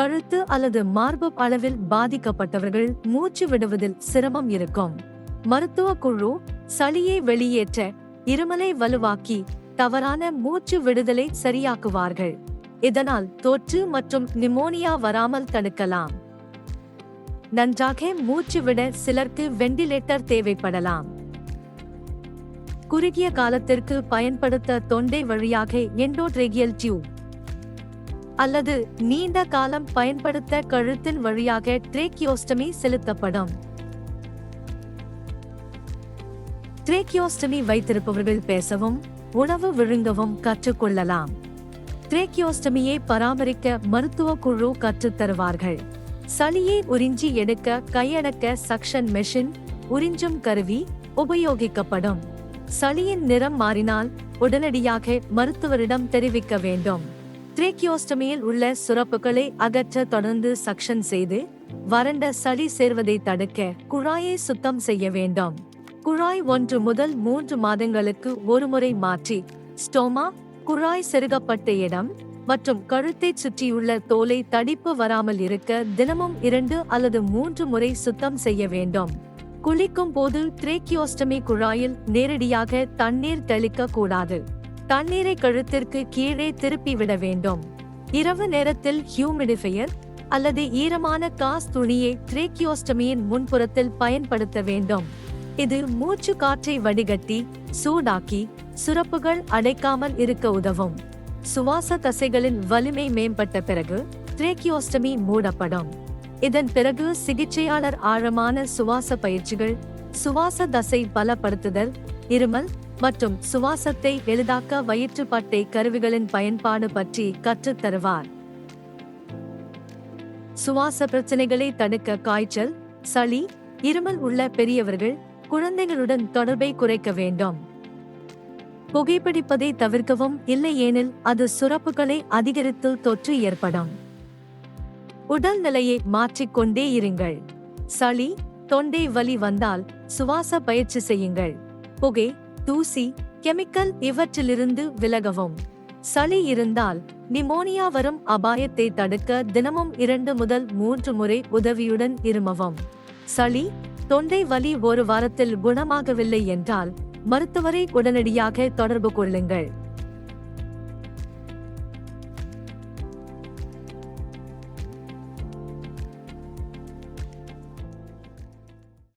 கழுத்து அல்லது மார்பு அளவில் பாதிக்கப்பட்டவர்கள் மூச்சு விடுவதில் சிரமம் இருக்கும். மருத்துவ குழு சளியை வெளியேற்ற இருமலை வலுவாக்கி தவறான மூச்சு விடுதலை சரியாக்குவார்கள். இதனால் தொற்று மற்றும் நிமோனியா வராமல் தடுக்கலாம். நன்றாக மூச்சு விட சிலருக்கு வெண்டிலேட்டர் தேவைப்படலாம். குறுகிய காலத்திற்கு பயன்படுத்த தொண்டை வழியாக எண்டோட்ரேகியல் டியூப் அல்லது நீண்ட காலம் பயன்படுத்த கழுத்தின் வழியாக ட்ரேக்கியோஸ்டமி செலுத்தப்படும். ட்ரேக்கியோஸ்டமி வைத்திருப்பவர்கள் பேசவும் உணவு விழுங்கவும் கற்றுக்கொள்ளலாம். ட்ரேக்கியோஸ்டமியை பராமரிக்க மருத்துவ குழு கற்றுத் தருவார்கள். சளியை உறிஞ்சி எடுக்க கையடக்க சக்ஷன் மெஷின் உறிஞ்சும் கருவி உபயோகிக்கப்படும். சளியின் நிறம் மாறினால் உடனடியாக மருத்துவரிடம் தெரிவிக்க வேண்டும். ட்ரேக்கியோஸ்டமியில் உள்ள சுரப்புகளை அகற்ற தொடர்ந்து சக்ஷன் செய்து வறண்ட சளி சேர்வதை தடுக்க குழாயை சுத்தம் செய்ய வேண்டும். குழாய் ஒன்று முதல் மூன்று மாதங்களுக்கு ஒருமுறை மாற்றி ஸ்டோமா குழாய் செருகப்பட்ட இடம் மற்றும் கழுத்தைச் சுற்றியுள்ள தோலை தடிப்பு வராமல் இருக்க தினமும் இரண்டு அல்லது மூன்று முறை சுத்தம் செய்ய வேண்டும். குளிக்கும் போது திரேக்கியோஸ்டமி குழாயில் நேரடியாக தண்ணீர் தெளிக்க கூடாது. தண்ணீரை கழுத்திற்கு கீழே திருப்பி விட வேண்டும். இரவு நேரத்தில் ஹியூமிடிஃபையர் அல்லது ஈரமான காஸ் துணியை ட்ரேக்கியோஸ்டமியின் முன்புறத்தில் பயன்படுத்த வேண்டும். இது மூச்சு காற்றை வடிகட்டி சூடாக்கி சுரப்புகள் அடைக்காமல் இருக்க உதவும். சுவாச தசைகளின் வலிமை மேம்பட்ட பிறகு ட்ரேக்கியோஸ்டமி மூடப்படும். இதன் பிறகு சிகிச்சையாளர் ஆழமான சுவாச பயிற்சிகள் சுவாச தசை பலப்படுத்துதல் இருமல் மற்றும் சுவாசத்தை எளிதாக்க வயிற்றுப்பட்டை கருவிகளின் பயன்பாடு பற்றி கற்றுத் தருவார். சுவாச பிரச்சனைகளை தடுக்க காய்ச்சல் சளி இருமல் உள்ள பெரியவர்கள் குழந்தைகளுடன் தொடர்பை குறைக்க வேண்டும். புகைப்பிடிப்பதை தவிர்க்கவும் இல்லையெனில் அது சுரப்புகளை அதிகரித்து தொற்று ஏற்படும். உடல் நிலையை மாற்றிக்கொண்டே இருங்கள். சளி தொண்டை வலி வந்தால் சுவாச பயிற்சி செய்யுங்கள். புகை தூசி கெமிக்கல் இவற்றிலிருந்து விலகவும். சளி இருந்தால் நிமோனியா வரும் அபாயத்தை தடுக்க தினமும் இரண்டு முதல் மூன்று முறை உதவியுடன் இருமவும். சளி தொண்டை வலி ஒரு வாரத்தில் குணமாகவில்லை என்றால் மருத்துவரை உடனடியாக தொடர்பு கொள்ளுங்கள்.